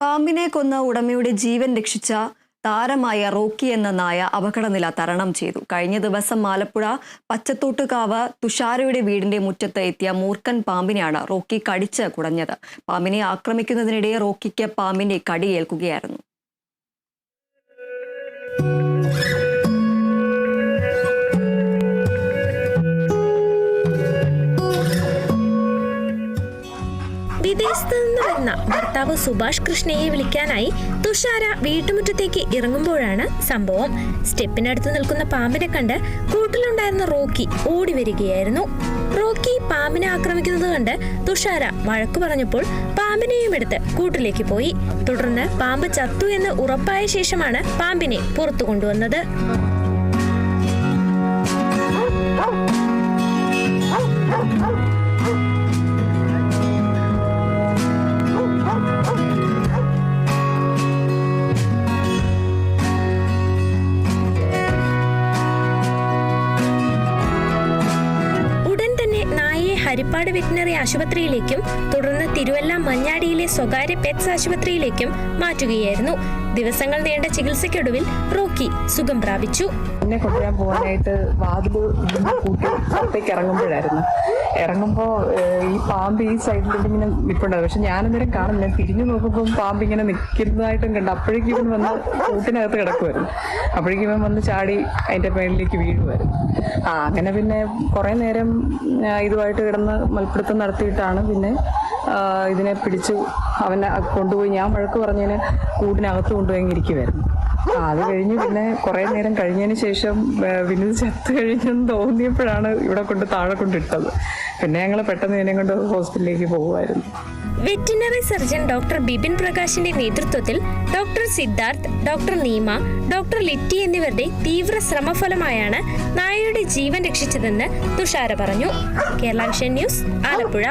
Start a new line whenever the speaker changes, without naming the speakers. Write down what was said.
പാമ്പിനെ കൊന്ന ഉടമയുടെ ജീവൻ രക്ഷിച്ച താരമായ റോക്കി എന്ന നായ അപകടനില തരണം ചെയ്തു. കഴിഞ്ഞ ദിവസം ആലപ്പുഴ പച്ചത്തോട്ടുകാവ് തുഷാരയുടെ വീടിന്റെ മുറ്റത്ത് എത്തിയ മൂർഖൻ പാമ്പിനെയാണ് റോക്കി കടിച്ച് കുടഞ്ഞത്. പാമ്പിനെ ആക്രമിക്കുന്നതിനിടെ റോക്കിക്ക് പാമ്പിന്റെ കടിയേൽക്കുകയായിരുന്നു.
വിദേശത്ത് നിന്ന് വരുന്ന ഭർത്താവ് സുഭാഷ് കൃഷ്ണയെ വിളിക്കാനായി തുഷാര വീട്ടുമുറ്റത്തേക്ക് ഇറങ്ങുമ്പോഴാണ് സംഭവം. സ്റ്റെപ്പിനടുത്ത് നിൽക്കുന്ന പാമ്പിനെ കണ്ട് കൂട്ടിലുണ്ടായിരുന്ന റോക്കി ഓടി വരികയായിരുന്നു. റോക്കി പാമ്പിനെ ആക്രമിക്കുന്നത് കണ്ട് തുഷാര വഴക്കു പറഞ്ഞപ്പോൾ പാമ്പിനെയും എടുത്ത് കൂട്ടിലേക്ക് പോയി. തുടർന്ന് പാമ്പ് ചത്തു എന്ന് ഉറപ്പായ ശേഷമാണ് പാമ്പിനെ പുറത്തു കൊണ്ടുവന്നത്. ഹരിപ്പാട് വെറ്റിനറി ആശുപത്രിയിലേക്കും തുടർന്ന് തിരുവല്ല മഞ്ഞാടിയിലെ സ്വകാര്യ പെറ്റ്സ് ആശുപത്രിയിലേക്കും മാറ്റുകയായിരുന്നു. ദിവസങ്ങൾ നീണ്ട ചികിത്സയ്ക്കൊടുവിൽ റോക്കി സുഖം പ്രാപിച്ചു.
എന്നെ കൊണ്ടുവരാൻ പോകാനായിട്ട് വാതിൽ കൂട്ടി പുറത്തേക്ക് ഇറങ്ങുമ്പോഴായിരുന്നു. ഇറങ്ങുമ്പോൾ ഈ പാമ്പ് ഈ സൈഡിൽ ഇങ്ങനെ നിൽപ്പുണ്ടായിരുന്നു പക്ഷെ ഞാനന്നേരം ഞാൻ തിരിഞ്ഞു നോക്കുമ്പോൾ പാമ്പ് ഇങ്ങനെ നിൽക്കുന്നതായിട്ടും കണ്ടു അപ്പോഴേക്കും ഇവൻ വന്ന് കൂട്ടിനകത്ത് കിടക്കുമായിരുന്നു അപ്പോഴേക്കും ഇവൻ വന്ന് ചാടി അതിന്റെ മേളിലേക്ക് വീഴുമായിരുന്നു ആ അങ്ങനെ പിന്നെ കുറേ നേരം ഇതുമായിട്ട് കിടന്ന് മൽപ്പിടുത്തം നടത്തിയിട്ടാണ് പിന്നെ ഇതിനെ പിടിച്ചു അവനെ കൊണ്ടുപോയി ഞാൻ വഴക്ക് പറഞ്ഞതിന് കൂടിനകത്ത് കൊണ്ടുപോയി ഇരിക്കുമായിരുന്നു അത് കഴിഞ്ഞ് പിന്നെ കുറെ നേരം കഴിഞ്ഞതിന് ശേഷം വിനീത് ചത്ത് കഴിഞ്ഞെന്ന് തോന്നിയപ്പോഴാണ് ഇവിടെ കൊണ്ട് താഴെ കൊണ്ടിട്ടത് പിന്നെ ഞങ്ങൾ പെട്ടെന്ന് ഇതിനെ കൊണ്ട് ഹോസ്പിറ്റലിലേക്ക് പോകുമായിരുന്നു
വെറ്റിനറി സർജൻ ഡോക്ടർ ബിപിൻ പ്രകാശിന്റെ നേതൃത്വത്തിൽ doctor Siddharth doctor Neema doctor Litty എന്നിവരുടെ തീവ്ര ശ്രമഫലമായാണ് നായയുടെ ജീവൻ രക്ഷിച്ചതെന്ന് തുഷാര പറഞ്ഞു. കേരള ന്യൂസ് ആലപ്പുഴ.